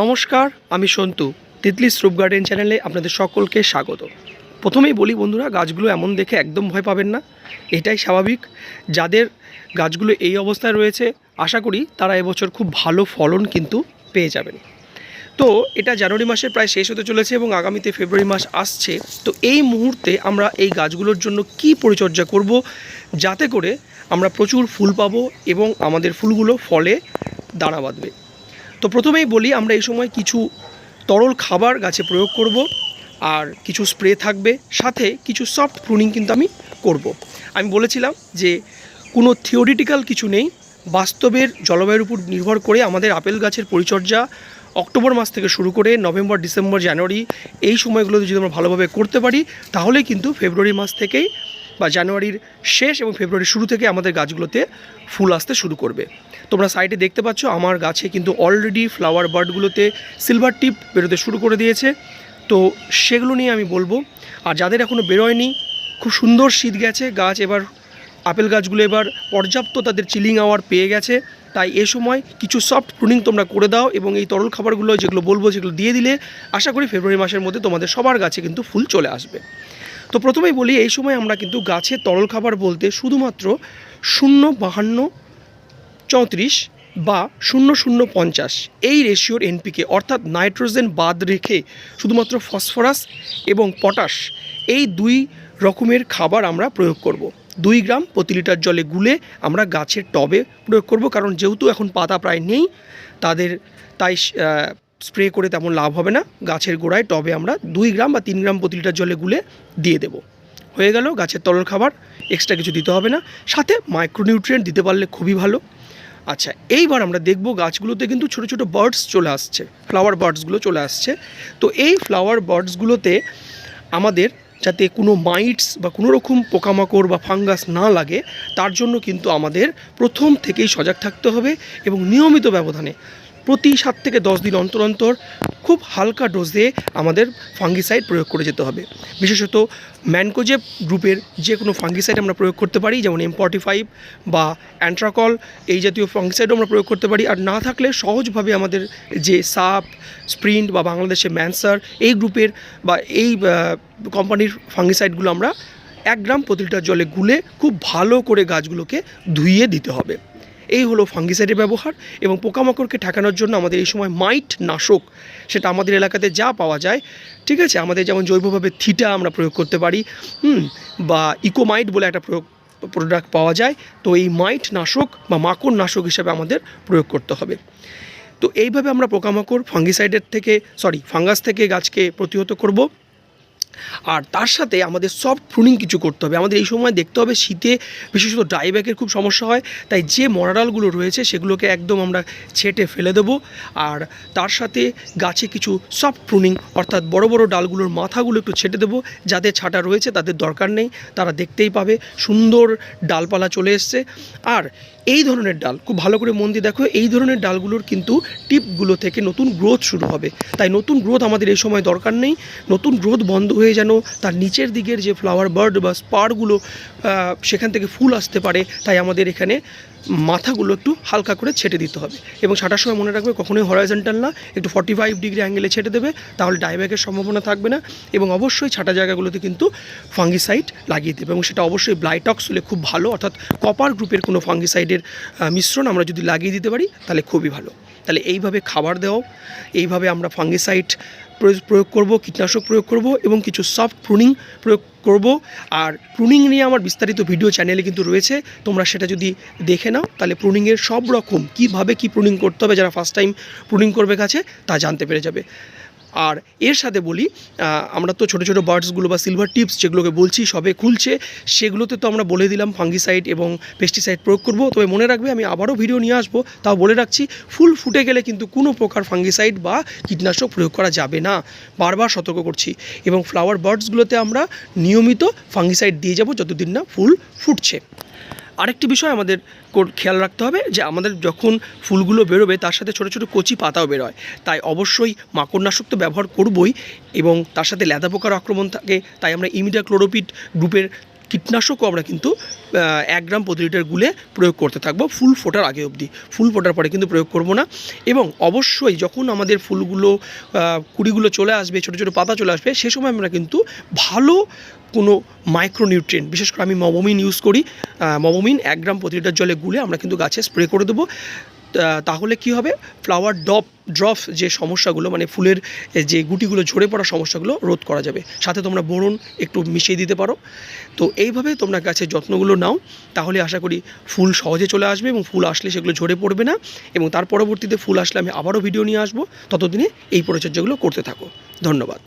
নমস্কার, আমি সন্তু। তিতলি স্রুপ গার্ডেন চ্যানেলে আপনাদের সকলকে স্বাগত। প্রথমেই বলি বন্ধুরা, গাছগুলো এমন দেখে একদম ভয় পাবেন না। এটাই স্বাভাবিক। যাদের গাছগুলো এই অবস্থায় রয়েছে, আশা করি তারা এবছর খুব ভালো ফলন কিন্তু পেয়ে যাবেন। তো এটা জানুয়ারি মাসের প্রায় শেষ হতে চলেছে এবং আগামীতে ফেব্রুয়ারি মাস আসছে। তো এই মুহূর্তে আমরা এই গাছগুলোর জন্য কি পরিচর্যা করব, যাতে করে আমরা প্রচুর ফুল পাবো এবং আমাদের ফুলগুলো ফলে দাঁড়া বাঁধবে। তো প্রথমেই বলি, আমরা এই সময় কিছু তরল খাবার গাছে প্রয়োগ করব আর কিছু স্প্রে থাকবে, সাথে কিছু সফট প্রুনিং কিন্তু আমি করব। আমি বলেছিলাম যে, কোনো থিওরিটিক্যাল কিছু নেই বাস্তবের জলবায়ুর উপর নির্ভর করে আমাদের আপেল গাছের পরিচর্যা অক্টোবর মাস থেকে শুরু করে নভেম্বর, ডিসেম্বর, জানুয়ারি এই সময়গুলোতে যদি আমরা ভালোভাবে করতে পারি তাহলে কিন্তু ফেব্রুয়ারি মাস থেকেই বা জানুয়ারির শেষ এবং ফেব্রুয়ারির শুরু থেকে আমাদের গাছগুলোতে ফুল আসতে শুরু করবে। তোমরা সাইডে দেখতে পাচ্ছ, আমার গাছে কিন্তু অলরেডি ফ্লাওয়ার বার্ডগুলোতে সিলভার টিপ বেরোতে শুরু করে দিয়েছে। তো সেগুলো নিয়ে আমি বলব, আর যাদের এখনও বেরোয়নি, খুব সুন্দর শীত গেছে, গাছ এবার, আপেল গাছগুলো এবার পর্যাপ্ত তাদের চিলিং আওয়ার পেয়ে গেছে। তাই এ সময় কিছু সফট প্রুনিং তোমরা করে দাও এবং এই তরল খাবারগুলো যেগুলো বলব যেগুলো দিয়ে দিলে আশা করি ফেব্রুয়ারি মাসের মধ্যে তোমাদের সবার গাছে কিন্তু ফুল চলে আসবে। তো প্রথমেই বলি, এই সময় আমরা কিন্তু গাছে তরল খাবার বলতে শুধুমাত্র শূন্য বাহান্ন চৌত্রিশ বা শূন্য শূন্য পঞ্চাশ এই রেশিওর এনপিকে অর্থাৎ নাইট্রোজেন বাদ রেখে শুধুমাত্র ফসফরাস এবং পটাশ এই দুই রকমের খাবার আমরা প্রয়োগ করব। দুই গ্রাম প্রতি লিটার জলে গুলে আমরা গাছের টবে প্রয়োগ করব, কারণ যেহেতু এখন পাতা প্রায় নেই, তাদের, তাই স্প্রে করে তেমন লাভ হবে না। গাছের গোড়ায় টবে আমরা দুই গ্রাম বা তিন গ্রাম প্রতি লিটার জলে গুলে দিয়ে দেবো। হয়ে গেল গাছের তরল খাবার এক্সট্রা কিছু দিতে হবে না। সাথে মাইক্রোনিউট্রিয়েন্ট দিতে পারলে খুবই ভালো। আচ্ছা এইবার আমরা দেখব গাছগুলোতে কিন্তু ছোটো ছোটো বার্ডস চলে আসছে ফ্লাওয়ার বার্ডসগুলো চলে আসছে। তো এই ফ্লাওয়ার বার্ডসগুলোতে আমাদের যাতে কোনো মাইটস বা কোনো রকম পোকামাকড় বা ফাঙ্গাস না লাগে, তার জন্য কিন্তু আমাদের প্রথম থেকেই সজাগ থাকতে হবে এবং নিয়মিত ব্যবধানে প্রতি সাত থেকে দশ দিন অন্তর অন্তর খুব হালকা ডোজে আমাদের ফাঙ্গিসাইড প্রয়োগ করে যেতে হবে। বিশেষত ম্যানকোজেব গ্রুপের যে কোনো ফাঙ্গিসাইড আমরা প্রয়োগ করতে পারি, যেমন এম ফর্টি ফাইভ বা অ্যান্ট্রাকল, এই জাতীয় ফাঙ্গিসাইডও আমরা প্রয়োগ করতে পারি। আর না থাকলে সহজভাবে আমাদের যে সাপ, স্প্রিন্ট বা বাংলাদেশে ম্যানসার, এই গ্রুপের বা এই কোম্পানির ফাঙ্গিসাইডগুলো আমরা এক গ্রাম প্রতি লিটার জলে গুলে খুব ভালো করে গাছগুলোকে ধুইয়ে দিতে হবে। এই হলো ফাঙ্গিসাইডের ব্যবহার এবং পোকামাকড়কে ঠেকানোর জন্য আমাদের এই সময় মাইট নাশক, সেটা আমাদের এলাকাতে যা পাওয়া যায়, ঠিক আছে? আমাদের যেমন জৈবভাবে থিটা আমরা প্রয়োগ করতে পারি, হুম? বা ইকোমাইট বলে একটা প্রয়োগ প্রোডাক্ট পাওয়া যায়, তো এই মাইট নাশক বা মাকড় নাশক হিসাবে আমাদের প্রয়োগ করতে হবে। তো এইভাবে আমরা পোকামাকড়, ফাঙ্গিসাইডের থেকে সরি ফাঙ্গাস থেকে গাছকে প্রতিহত করব। আর তার সাথে আমাদের সফট প্রুনিং কিছু করতে হবে। আমাদের এই সময় দেখতে হবে শীতে বিশেষত ড্রাইব্যাকের খুব সমস্যা হয়, তাই যে মরাডালগুলো রয়েছে সেগুলোকে একদম আমরা ছেটে ফেলে দেবো। আর তার সাথে গাছে কিছু সফট প্রুনিং অর্থাৎ বড় বড় ডালগুলোর মাথাগুলো একটু ছেটে দেবো। যাদের ছাটা রয়েছে তাদের দরকার নেই, তারা দেখতেই পাবে সুন্দর ডালপালা চলে এসছে। আর এই ধরনের ডাল, খুব ভালো করে মন দিয়ে দেখো, এই ধরনের ডালগুলোর কিন্তু টিপগুলো থেকে নতুন গ্রোথ শুরু হবে। তাই নতুন গ্রোথ আমাদের এই সময় দরকার নেই, নতুন গ্রোথ বন্ধ হয়ে যেন তার নিচের দিকের যে ফ্লাওয়ার বার্ড বা স্পারগুলো সেখান থেকে ফুল আসতে পারে, তাই আমাদের এখানে মাথাগুলো একটু হালকা করে ছেটে দিতে হবে। এবং ছাটার সময় মনে রাখবে কখনোই হরাইজেন্টাল না, একটু ফর্টি ফাইভ ডিগ্রি অ্যাঙ্গেলে ছেটে দেবে, তাহলে ডাইব্যাকের সম্ভাবনা থাকবে না এবং অবশ্যই ছাটা জায়গাগুলোতে কিন্তু ফাঙ্গিসাইড লাগিয়ে দেবে। এবং সেটা অবশ্যই ব্লাইটক্স হলে খুব ভালো, অর্থাৎ কপার গ্রুপের কোনো ফাঙ্গিসাইডের মিশ্রণ আমরা যদি লাগিয়ে দিতে পারি, তাহলে খুবই ভালো। তাহলে এইভাবে খাবার দেওয়া এইভাবে আমরা ফাঙ্গিসাইড প্রয়োগ করব, কীটনাশক প্রয়োগ করব এবং কিছু সফট প্রুনিং প্রয়োগ করব। আর প্রুনিং নিয়ে আমার বিস্তারিত ভিডিও চ্যানেলে কিন্তু রয়েছে। তোমরা সেটা যদি দেখে নাও, তাহলে প্রুনিংয়ের সব রকম কীভাবে কী প্রুনিং করতে হবে যারা ফার্স্ট টাইম প্রুনিং করবে কাছে তা জানতে পেরে যাবে। আর এর সাথে বলি আমরা তো ছোটো ছোটো বার্ডসগুলো বা সিলভার টিপস যেগুলোকে বলছি, সবে খুলছে, সেগুলোতে তো আমরা বলে দিলাম ফাঙ্গিসাইড এবং পেস্টিসাইড প্রয়োগ করব। তবে মনে রাখবে, আমি আবারও ভিডিও নিয়ে আসব, তাও বলে রাখছি, ফুল ফুটে গেলে কিন্তু কোনো প্রকার ফাঙ্গিসাইড বা কীটনাশক প্রয়োগ করা যাবে না। বারবার সতর্ক করছি। এবং ফ্লাওয়ার বার্ডসগুলোতে আমরা নিয়মিত ফাঙ্গিসাইড দিয়ে যাব, যতদিন না ফুল ফুটছে। আরেকটি বিষয় আমাদের খেয়াল রাখতে হবে যে আমাদের যখন ফুলগুলো বেরোবে তার সাথে ছোটো ছোটো কচি পাতাও বেরোয়। তাই অবশ্যই মাকড়নাশক তো ব্যবহার করবই এবং তার সাথে লেদা পোকার আক্রমণ থাকে, তাই আমরা ইমিডা ক্লোরোপিড গ্রুপের কীটনাশকও আমরা কিন্তু এক গ্রাম প্রতি লিটার গুলে প্রয়োগ করতে থাকব, ফুল ফোটার আগে অবধি। ফুল ফোটার পরে কিন্তু প্রয়োগ করব না। এবং অবশ্যই যখন আমাদের ফুলগুলো কুড়িগুলো চলে আসবে, ছোটো ছোটো পাতা চলে আসবে, সে সময় আমরা কিন্তু ভালো কোনো মাইক্রোনিউট্রিয়েন্ট বিশেষ করে আমি মবমিন ইউজ করি মবমিন এক গ্রাম প্রতি লিটার জলে গুলে আমরা কিন্তু গাছে স্প্রে করে দেবো। তাহলে কি হবে? ফ্লাওয়ার ডপ ড্রপ যে সমস্যাগুলো মানে ফুলের যে গুটিগুলো ঝরে পড়ার সমস্যাগুলো রোধ করা যাবে। সাথে তোমরা বোরন একটু মিশিয়ে দিতে পারো। তো এইভাবে তোমরা গাছের যত্নগুলো নাও, তাহলে আশা করি ফুল সহজে চলে আসবে এবং ফুল আসলে সেগুলো ঝরে পড়বে না এবং তার পরবর্তীতে ফুল আসলে আমি আবারও ভিডিও নিয়ে আসব। ততদিনে এই পরিচর্যাগুলো করতে থাকো। ধন্যবাদ।